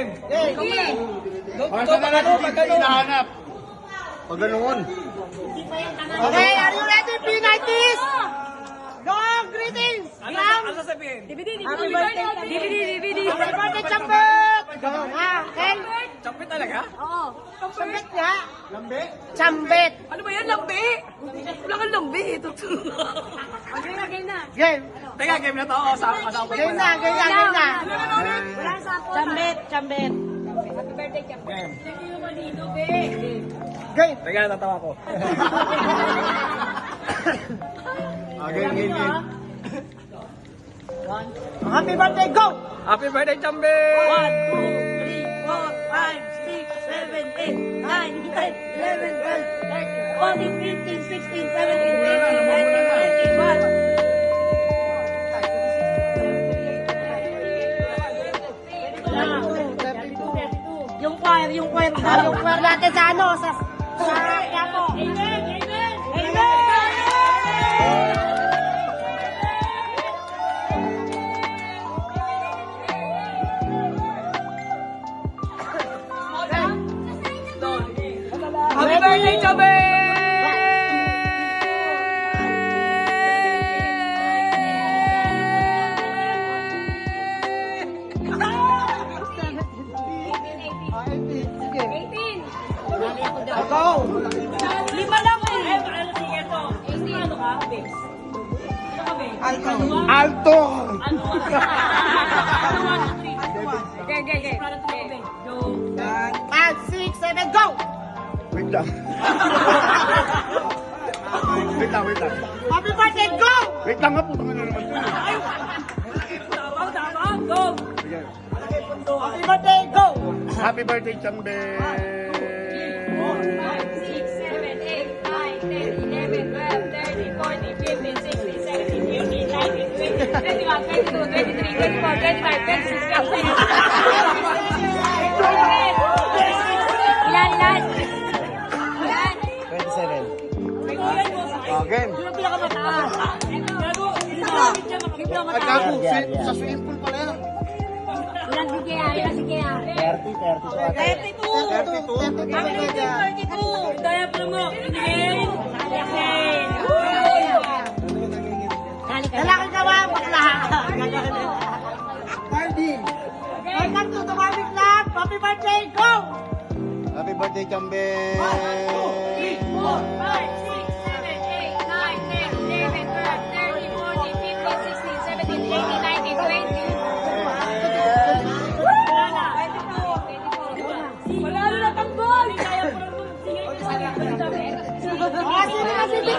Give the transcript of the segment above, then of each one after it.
game. Okay, Go, go, pag ano, pag ano. Hinahanap. Pag ganoon. Okay, are you ready, P90s? Long greetings from birthday, DVD, DVD. Happy birthday, Chambet! Ah, okay? Champi talaga? Chambet nga. Chambet. Ano ba yan? Lambi? Wala kang lambi. Totoo. Game. Teka, game na to. O, sa kasama ko Game na, game na, game na. Chambet, chambet. Game. Game. Teka, natawa ko. Okay, game, game. Happy birthday, go! Happy birthday, Chambi! 1, 2, 3, 4, 5, 6, 7, 8, 9, 10, 11, 12, 13, 14, 15, 16, 17, 18, yung yung choir natin sa ano, sa... Sa Quiapo. Amen! Amen! Amen! Happy birthday, Chambi! Go! Lima lang eh. Ano ito? Ano ka, Bes? Ano ka, Bes? Alto. Alto! Ano ka? Ano three? Okay, okay, okay. Go. Five, six, seven, go! Wait lang. wait lang, wait lang. Happy birthday, go! Wait lang nga po. Tama, tama. Go. Happy birthday, go! Happy birthday, Chambe! Sa swimming pool pala yan. Ilan si Kea? Ilan si Kea? 30, 32. 32. Ang limit yung 32. Daya pa mo. Again. Lalaki ka ba? Bakla. Cardin. Welcome to the Club. Happy birthday, go! Happy birthday, Chambe!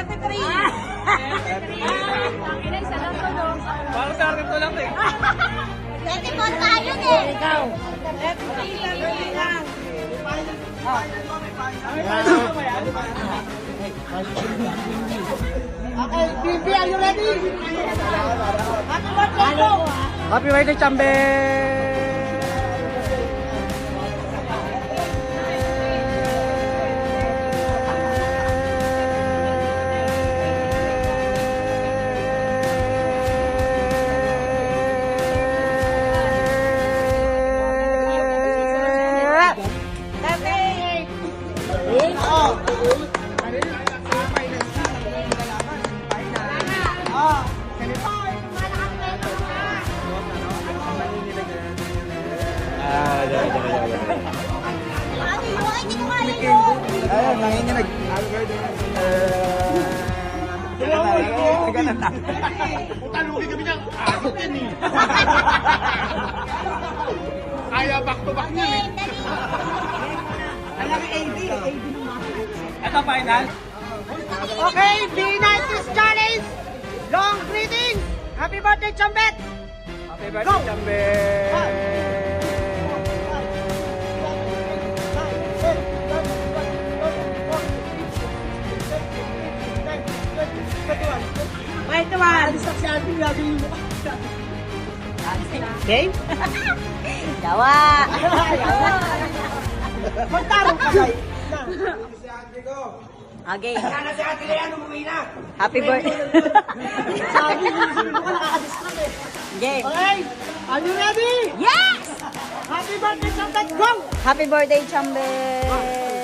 33, 34. 33! 33! Ang ina, isa lang to, no? Sa akin to lang eh. 34 tayo eh! Ikaw! 33 lang! Okay, Bibi, are you ready? Happy birthday! Happy birthday, Chambi! Happy birthday. Sige na, sige na. Puta, lugi kami niya. Agit yan eh. Kaya back to back niya eh. Ito, final. Okay, B90s Challenge! Long greetings! Happy birthday, Chambet! Happy birthday, Chambi! Game? Yawa. Magtarong ka guys. Okay. Happy birthday. Sabi, sino ka nakakadistract eh. Game. Okay, are you ready? Yes! Happy birthday, Chambe! Go! Happy birthday, Chambe!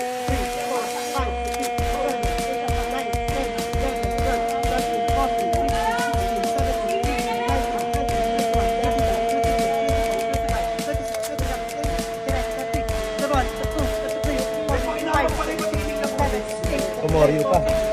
Kumoryo pa.